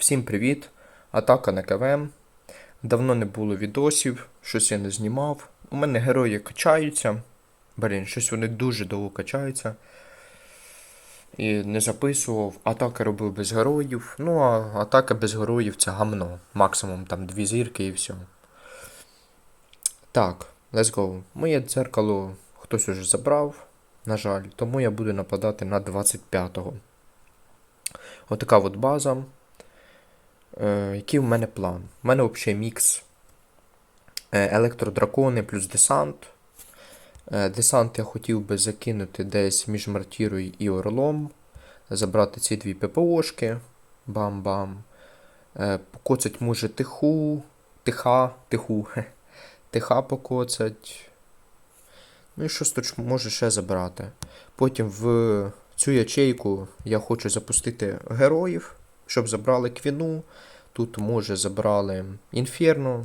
Всім привіт! Атака на КВМ. Давно не було відосів, щось я не знімав. У мене герої качаються. Блін, щось вони дуже довго качаються. І не записував. Атаки робив без героїв. Ну, а атака без героїв це гамно. Максимум там дві зірки і все. Так, let's go. Моє дзеркало хтось уже забрав, на жаль, тому я буду нападати на 25-го. Отака от база. Е, який в мене план? У мене взагалі мікс е, електродракони плюс десант. Е, десант я хотів би закинути десь між мартірою і орлом. Забрати ці дві ППОшки. Бам-бам. Покоцать може тиху. Тиха, тиху. Тиха покоцать. Ну і щось тут може ще забрати. Потім в цю ячейку я хочу запустити героїв, щоб забрали квіну. Тут може забрали інферно.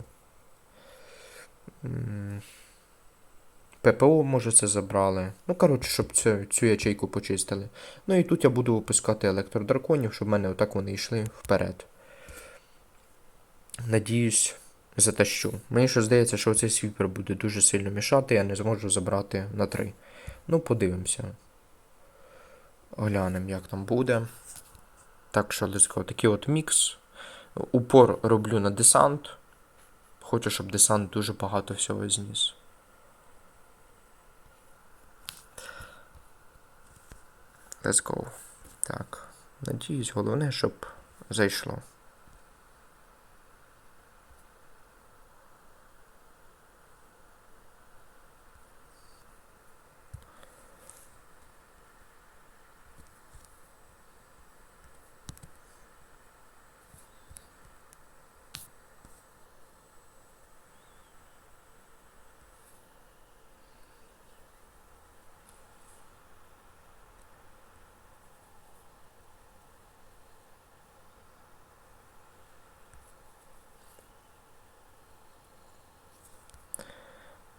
ППО, може, це забрали. Ну, коротше, щоб цю, цю ячейку почистили. Ну і тут я буду випускати електродраконів, щоб в мене отак вони йшли вперед. Надіюсь, затащу. Мені що здається, що оцей свіпер буде дуже сильно мішати, я не зможу забрати на 3. Ну, подивимося. Глянемо, як там буде. Так що, let's go. Такий от мікс. Упор роблю на десант. Хочу, щоб десант дуже багато всього зніс. Let's go. Так. Надіюсь, головне, щоб зайшло.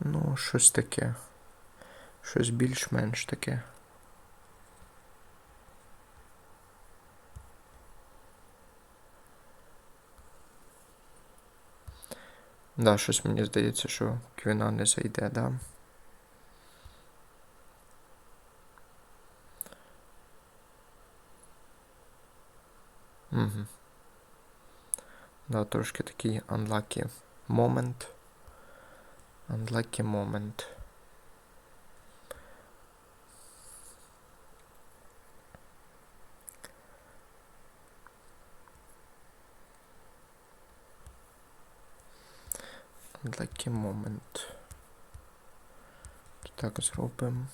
Ну, щось таке. Щось більш-менш таке. Да, щось мені здається, що квіна не зайде, да. Угу. Да, трошки такий unlucky moment. Unlucky moment. Unlucky moment. Так зробимо.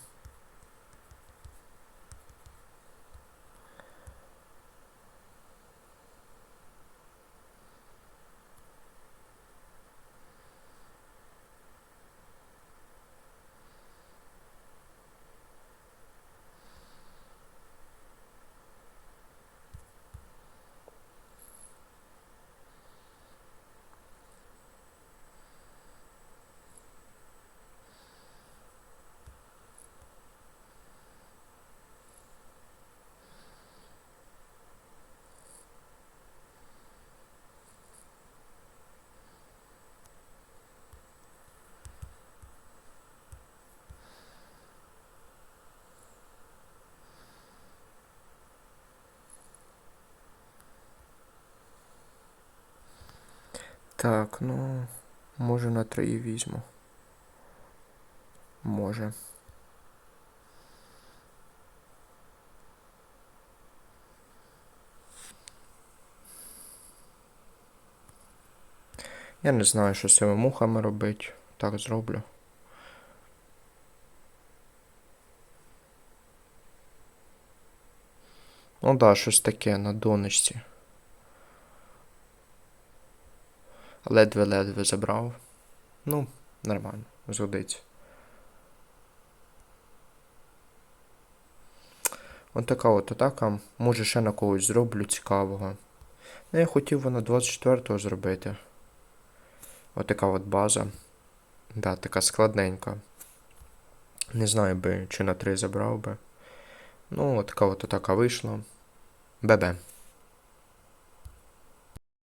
Так, ну, може на три і візьму. Може. Я не знаю, що з цими мухами робить. Так зроблю. Ну да, щось таке на донечці. Ледве-ледве забрав. Ну, нормально, згодиться. От така от атака. Може ще на когось зроблю цікавого. Ну, я хотів вона 24-го зробити. От така от база. Да, така складненька. Не знаю би, чи на 3 забрав би. Ну, от така от атака вийшла. Бебе.